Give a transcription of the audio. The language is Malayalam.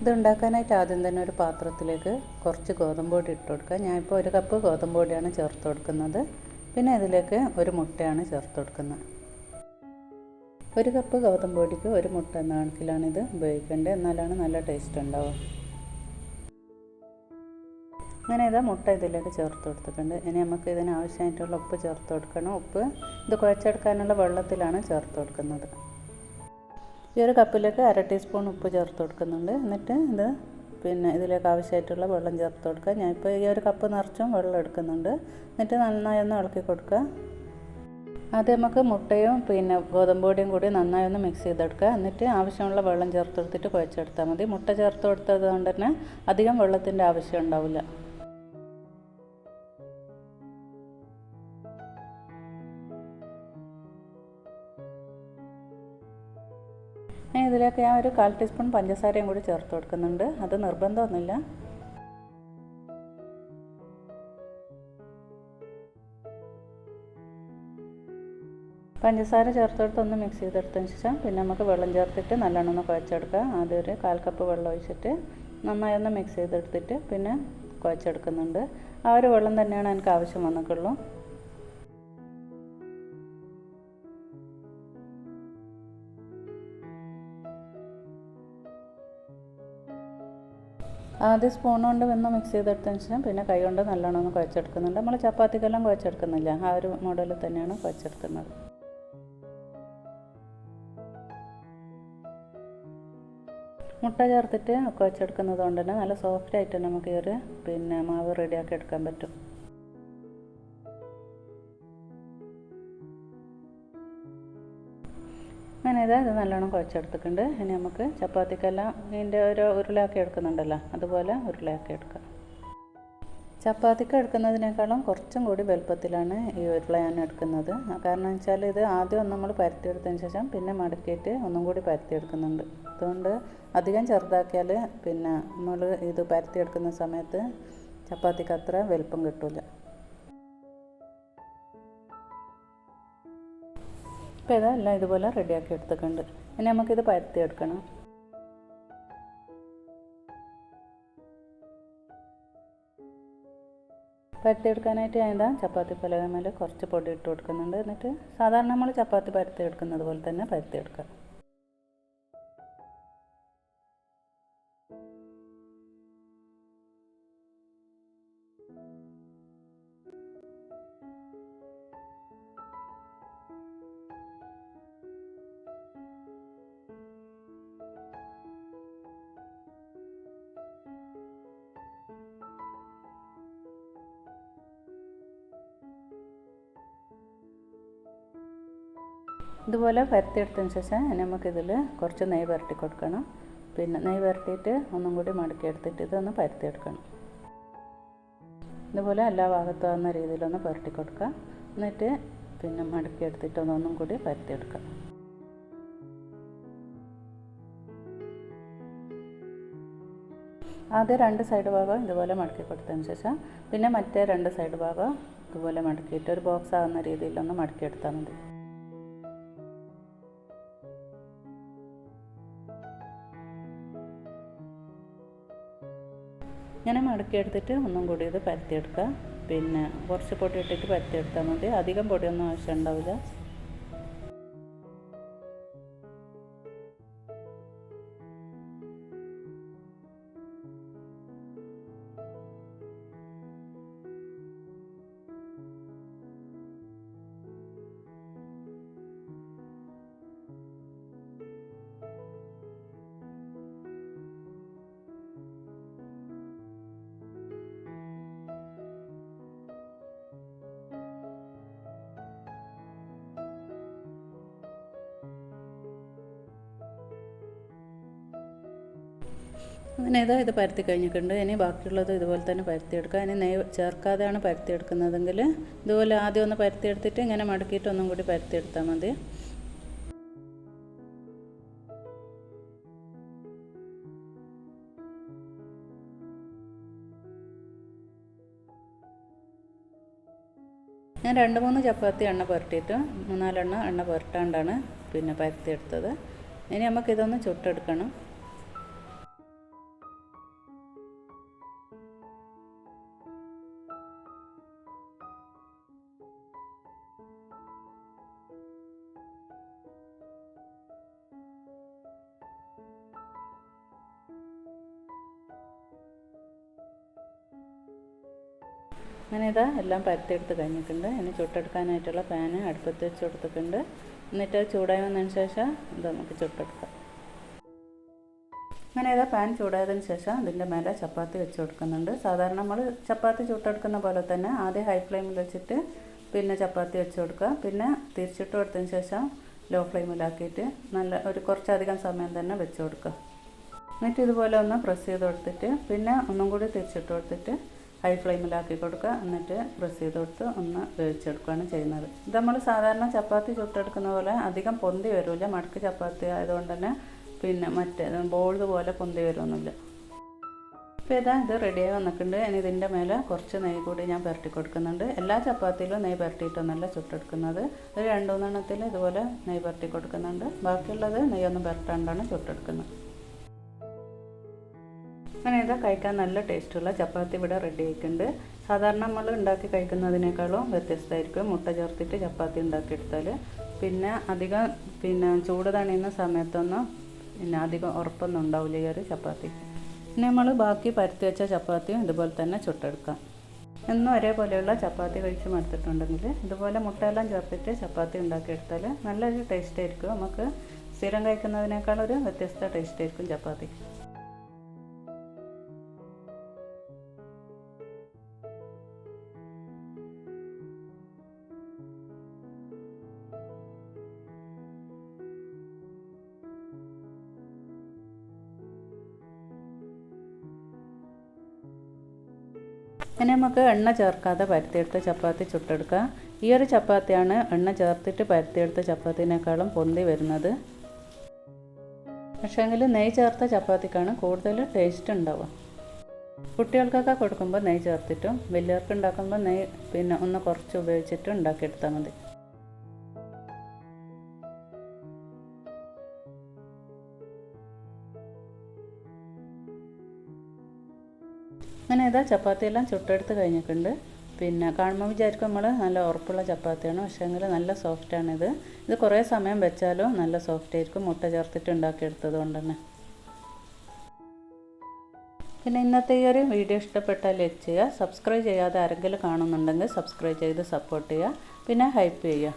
ഇത് ഉണ്ടാക്കാനായിട്ട് ആദ്യം തന്നെ ഒരു പാത്രത്തിലേക്ക് കുറച്ച് ഗോതമ്പ് പൊടി ഇട്ട് കൊടുക്കുക. ഞാനിപ്പോൾ ഒരു കപ്പ് ഗോതമ്പ് പൊടിയാണ് ചേർത്ത് കൊടുക്കുന്നത്. പിന്നെ ഇതിലേക്ക് ഒരു മുട്ടയാണ് ചേർത്ത് കൊടുക്കുന്നത്. ഒരു കപ്പ് ഗോതമ്പ് പൊടിക്ക് ഒരു മുട്ട എന്ന കണക്കിലാണ് ഇത് ഉപയോഗിക്കേണ്ടത്. എന്നാലാണ് നല്ല ടേസ്റ്റ് ഉണ്ടാവുക. അങ്ങനെ ഇതാ മുട്ട ഇതിലേക്ക് ചേർത്ത് കൊടുത്തിട്ടുണ്ട്. ഇനി നമുക്ക് ഇതിന് ആവശ്യമായിട്ടുള്ള ഉപ്പ് ചേർത്ത് കൊടുക്കണം. ഉപ്പ് ഇത് കുഴച്ചെടുക്കാനുള്ള വെള്ളത്തിലാണ് ചേർത്ത് കൊടുക്കുന്നത്. ഈ ഒരു കപ്പിലേക്ക് അര ടീസ്പൂൺ ഉപ്പ് ചേർത്ത് കൊടുക്കുന്നുണ്ട്. എന്നിട്ട് ഇത് പിന്നെ ഇതിലേക്ക് ആവശ്യമായിട്ടുള്ള വെള്ളം ചേർത്ത് കൊടുക്കുക. ഞാൻ ഞാനിപ്പോൾ ഈ ഒരു കപ്പ് നിറച്ചും വെള്ളം എടുക്കുന്നുണ്ട്. എന്നിട്ട് നന്നായി ഒന്ന് ഇളക്കി കൊടുക്കുക. ആദ്യം നമുക്ക് മുട്ടയും പിന്നെ ഗോതമ്പ് പൊടിയും കൂടി നന്നായി ഒന്ന് മിക്സ് ചെയ്തെടുക്കുക. എന്നിട്ട് ആവശ്യമുള്ള വെള്ളം ചേർത്ത് കൊടുത്തിട്ട് കുഴച്ചെടുത്താൽ മതി. മുട്ട ചേർത്ത് കൊടുത്തത് കൊണ്ട് തന്നെ അധികം വെള്ളത്തിന്റെ ആവശ്യം ഉണ്ടാവില്ല. ഇതിലേക്ക് ഞാൻ ഒരു കാൽ ടീസ്പൂൺ പഞ്ചസാരയും കൂടി ചേർത്ത് കൊടുക്കുന്നുണ്ട്. അത് നിർബന്ധമൊന്നുമില്ല. പഞ്ചസാര ചേർത്തെടുത്ത് ഒന്ന് മിക്സ് ചെയ്തെടുത്തതിന് ശേഷം പിന്നെ നമുക്ക് വെള്ളം ചേർത്തിട്ട് നല്ലോണം ഒന്ന് കുഴച്ചെടുക്കുക. ആദ്യം ഒരു കാൽ കപ്പ് വെള്ളം ഒഴിച്ചിട്ട് നന്നായി ഒന്ന് മിക്സ് ചെയ്തെടുത്തിട്ട് പിന്നെ കുഴച്ചെടുക്കുന്നുണ്ട്. ആ ഒരു വെള്ളം തന്നെയാണ് എനിക്ക് ആവശ്യം വന്നിട്ടുള്ളൂ. ആദ്യം സ്പൂൺ കൊണ്ട് ഒന്ന് മിക്സ് ചെയ്തെടുത്തതിന് ശേഷം പിന്നെ കൈ കൊണ്ട് നല്ലോണം ഒന്ന് കുഴച്ചെടുക്കുന്നുണ്ട്. നമ്മൾ ചപ്പാത്തിക്കെല്ലാം കുഴച്ചെടുക്കുന്നില്ല. ആ ഒരു മോഡലിൽ തന്നെയാണ് കുഴച്ചെടുക്കുന്നത്. മുട്ട ചേർത്തിട്ട് കുഴച്ചെടുക്കുന്നത് കൊണ്ട് തന്നെ നല്ല സോഫ്റ്റ് ആയിട്ട് നമുക്ക് ഈ ഒരു പിന്നെ മാവ് റെഡിയാക്കി എടുക്കാൻ പറ്റും. അങ്ങനെ ഇത് ഇത് നല്ലോണം കുഴച്ചെടുത്തിട്ടുണ്ട്. ഇനി നമുക്ക് ചപ്പാത്തിക്കെല്ലാം ഇതിന്റെ ഒരു ഉരുളയാക്കി എടുക്കുന്നുണ്ടല്ലോ. അതുപോലെ ഉരുളയാക്കി എടുക്കാം. ചപ്പാത്തിക്ക് എടുക്കുന്നതിനേക്കാളും കുറച്ചും കൂടി വലുപ്പത്തിലാണ് ഈ ഉരുള ഞാൻ എടുക്കുന്നത്. കാരണം വെച്ചാൽ ഇത് ആദ്യം നമ്മൾ പരത്തിയെടുത്തതിന് ശേഷം പിന്നെ മടക്കിയിട്ട് ഒന്നും കൂടി പരത്തിയെടുക്കുന്നുണ്ട്. അതുകൊണ്ട് അധികം ചെറുതാക്കിയാൽ പിന്നെ നമ്മൾ ഇത് പരത്തിയെടുക്കുന്ന സമയത്ത് ചപ്പാത്തിക്ക് അത്ര വലുപ്പം കിട്ടില്ല ഇപ്പോൾ ഇതെല്ലാം ഇതുപോലെ റെഡിയാക്കി എടുത്തിട്ടുണ്ട്. ഇനി നമുക്കിത് പരത്തി എടുക്കണം പരത്തി എടുക്കാനായിട്ട് ഞാൻ ഇതാ ചപ്പാത്തി പലകമേൽ കുറച്ച് പൊടി ഇട്ട് കൊടുക്കുന്നുണ്ട്. എന്നിട്ട് സാധാരണ നമ്മൾ ചപ്പാത്തി പരത്തി എടുക്കുന്നത് പോലെ തന്നെ പരത്തി ഇതുപോലെ പരത്തിയെടുത്തതിന് ശേഷം നമുക്കിതിൽ കുറച്ച് നെയ്യ് പുരട്ടി കൊടുക്കണം. പിന്നെ നെയ്യ് പുരട്ടിയിട്ട് ഒന്നും കൂടി മടക്കി എടുത്തിട്ട് ഇതൊന്ന് പരത്തിയെടുക്കണം. ഇതുപോലെ എല്ലാ ഭാഗത്തും ആവുന്ന രീതിയിലൊന്ന് പുരട്ടി കൊടുക്കുക. എന്നിട്ട് പിന്നെ മടക്കി എടുത്തിട്ട് ഒന്നൊന്നും കൂടി പരത്തിയെടുക്കുക. ആദ്യം രണ്ട് സൈഡ് ഭാഗം ഇതുപോലെ മടക്കി കൊടുത്തതിന് ശേഷം പിന്നെ മറ്റേ രണ്ട് സൈഡ് ഭാഗം ഇതുപോലെ മടക്കിയിട്ട് ഒരു ബോക്സ് ആകുന്ന രീതിയിലൊന്ന് മടക്കിയെടുത്താൽ മതി. ഇങ്ങനെ മടക്കിയെടുത്തിട്ട് ഒന്നും കൂടി ഇത് പരത്തിയെടുക്കുക പിന്നെ കുറച്ച് പൊടി ഇട്ടിട്ട് പരത്തിയെടുത്താൽ മതി. അധികം പൊടിയൊന്നും ആവശ്യം ഉണ്ടാവില്ല അങ്ങനെ ഇതാ ഇത് പരത്തി കഴിഞ്ഞിട്ടുണ്ട്. ഇനി ബാക്കിയുള്ളത് ഇതുപോലെ തന്നെ പരത്തിയെടുക്കുക ഇനി നെയ്യ് ചേർക്കാതെയാണ് പരത്തിയെടുക്കുന്നതെങ്കിൽ ഇതുപോലെ ആദ്യം ഒന്ന് പരത്തിയെടുത്തിട്ട് ഇങ്ങനെ മടക്കിയിട്ട് ഒന്നും കൂടി പരത്തിയെടുത്താൽ മതി. ഞാൻ രണ്ട് മൂന്ന് ചപ്പാത്തി എണ്ണ പുരട്ടിയിട്ട് മൂന്നാലെണ്ണ എണ്ണ പുരട്ടാണ്ടാണ് പിന്നെ പരത്തിയെടുത്തത്. ഇനി നമുക്കിതൊന്ന് ചുട്ടെടുക്കണം. അങ്ങനെ ഇതാ എല്ലാം പരത്തിയെടുത്ത് കഴിഞ്ഞിട്ടുണ്ട്. ഇനി ചുട്ടെടുക്കാനായിട്ടുള്ള പാന് അടുപ്പത്ത് വെച്ച് കൊടുത്തിട്ടുണ്ട്. എന്നിട്ട് ചൂടായി വന്നതിന് ശേഷം ഇത് നമുക്ക് ചുട്ടെടുക്കാം. അങ്ങനെ ഇതാ പാൻ ചൂടായതിന് ശേഷം ഇതിന്റെ മേലെ ചപ്പാത്തി വെച്ച് കൊടുക്കുന്നുണ്ട്. സാധാരണ നമ്മൾ ചപ്പാത്തി ചുട്ടെടുക്കുന്ന പോലെ തന്നെ ആദ്യം ഹൈ ഫ്ലെയിമിൽ വെച്ചിട്ട് പിന്നെ ചപ്പാത്തി വെച്ച് കൊടുക്കുക. പിന്നെ തിരിച്ചിട്ട് കൊടുത്തതിന് ശേഷം ലോ ഫ്ലെയിമിലാക്കിയിട്ട് നല്ല ഒരു കുറച്ചധികം സമയം തന്നെ വെച്ച് കൊടുക്കുക. എന്നിട്ട് ഇതുപോലെ ഒന്ന് പ്രസ് ചെയ്ത് കൊടുത്തിട്ട് പിന്നെ ഒന്നും കൂടി തിരിച്ചിട്ട് കൊടുത്തിട്ട് ഹൈ ഫ്ലെയിമിലാക്കി കൊടുക്കുക. എന്നിട്ട് പ്രസ് ചെയ്ത് കൊടുത്ത് ഒന്ന് വേവിച്ചെടുക്കുകയാണ് ചെയ്യുന്നത്. ഇത് നമ്മൾ സാധാരണ ചപ്പാത്തി ചുട്ടെടുക്കുന്ന പോലെ അധികം പൊന്തി വരില്ല മടക്ക് ചപ്പാത്തി ആയതുകൊണ്ട് തന്നെ പിന്നെ മറ്റേ ബോൾഡ് പോലെ പൊന്തി വരുമൊന്നുമില്ല ഇപ്പോൾ ഇതാ ഇത് റെഡിയായി വന്നിട്ടുണ്ട്. ഇനി ഇതിന്റെ മേലെ കുറച്ച് നെയ്യ് കൂടി ഞാൻ പുരട്ടി കൊടുക്കുന്നുണ്ട്. എല്ലാ ചപ്പാത്തിയിലും നെയ്യ് പുരട്ടിയിട്ടൊന്നല്ല ചുട്ടെടുക്കുന്നത്. ഒരു രണ്ടു മൂന്നെണ്ണത്തിൽ ഇതുപോലെ നെയ്യ് പുരട്ടി കൊടുക്കുന്നുണ്ട്. ബാക്കിയുള്ളത് നെയ്യൊന്നും പുരട്ടാണ്ടാണ് ചുട്ടെടുക്കുന്നത്. അങ്ങനെ ഇതാ കഴിക്കാൻ നല്ല ടേസ്റ്റുള്ള ചപ്പാത്തി ഇവിടെ റെഡി ആയിട്ടുണ്ട്. സാധാരണ നമ്മൾ ഉണ്ടാക്കി കഴിക്കുന്നതിനേക്കാളും വ്യത്യസ്തമായിരിക്കും മുട്ട ചേർത്തിട്ട് ചപ്പാത്തി ഉണ്ടാക്കിയെടുത്താൽ പിന്നെ അധികം പിന്നെ ചൂട് തണിയുന്ന സമയത്തൊന്നും പിന്നെ അധികം ഉറപ്പൊന്നും ഉണ്ടാവില്ല ഈ ഒരു ചപ്പാത്തി. പിന്നെ നമ്മൾ ബാക്കി പരത്തി വെച്ച ചപ്പാത്തിയും ഇതുപോലെ തന്നെ ചുട്ടെടുക്കാം. എന്നും ഒരേപോലെയുള്ള ചപ്പാത്തി കഴിച്ച് മടുത്തിട്ടുണ്ടെങ്കിൽ ഇതുപോലെ മുട്ടയെല്ലാം ചേർത്തിട്ട് ചപ്പാത്തി ഉണ്ടാക്കിയെടുത്താൽ നല്ലൊരു ടേസ്റ്റ് ആയിരിക്കും. നമുക്ക് സ്ഥിരം കഴിക്കുന്നതിനേക്കാൾ ഒരു വ്യത്യസ്ത ടേസ്റ്റ് ആയിരിക്കും ചപ്പാത്തി. ഇനി നമുക്ക് എണ്ണ ചേർക്കാതെ പരത്തിയെടുത്ത ചപ്പാത്തി ചുട്ടെടുക്കുക ഈ ഒരു ചപ്പാത്തിയാണ് എണ്ണ ചേർത്തിട്ട് പരത്തിയെടുത്ത ചപ്പാത്തിനേക്കാളും പൊന്തി വരുന്നത്. പക്ഷേങ്കിൽ നെയ്യ് ചേർത്ത ചപ്പാത്തിക്കാണ് കൂടുതൽ ടേസ്റ്റ് ഉണ്ടാവുക. കുട്ടികൾക്കൊക്കെ കൊടുക്കുമ്പോൾ നെയ്യ് ചേർത്തിട്ടും വലിയവർക്ക് ഉണ്ടാക്കുമ്പോൾ നെയ്യ് പിന്നെ ഒന്ന് കുറച്ച് ഉപയോഗിച്ചിട്ട് ഉണ്ടാക്കിയെടുത്താൽ മതി. ഇതാ ചപ്പാത്തിയെല്ലാം ചുട്ടെടുത്ത് കഴിഞ്ഞിട്ടുണ്ട്. പിന്നെ കാണുമ്പോൾ വിചാരിക്കും നമ്മൾ നല്ല ഉറപ്പുള്ള ചപ്പാത്തിയാണ്. പക്ഷേ എങ്കിൽ നല്ല സോഫ്റ്റാണിത് ഇത് കുറേ സമയം വെച്ചാലും നല്ല സോഫ്റ്റ് ആയിരിക്കും. മുട്ട ചേർത്തിട്ട് ഉണ്ടാക്കിയെടുത്തത് കൊണ്ട് തന്നെ. പിന്നെ ഇന്നത്തെ ഈ ഒരു വീഡിയോ ഇഷ്ടപ്പെട്ടാൽ ലൈക്ക് ചെയ്യുക. സബ്സ്ക്രൈബ് ചെയ്യാതെ ആരെങ്കിലും കാണുന്നുണ്ടെങ്കിൽ സബ്സ്ക്രൈബ് ചെയ്ത് സപ്പോർട്ട് ചെയ്യുക. പിന്നെ ഹൈപ്പ് ചെയ്യുക.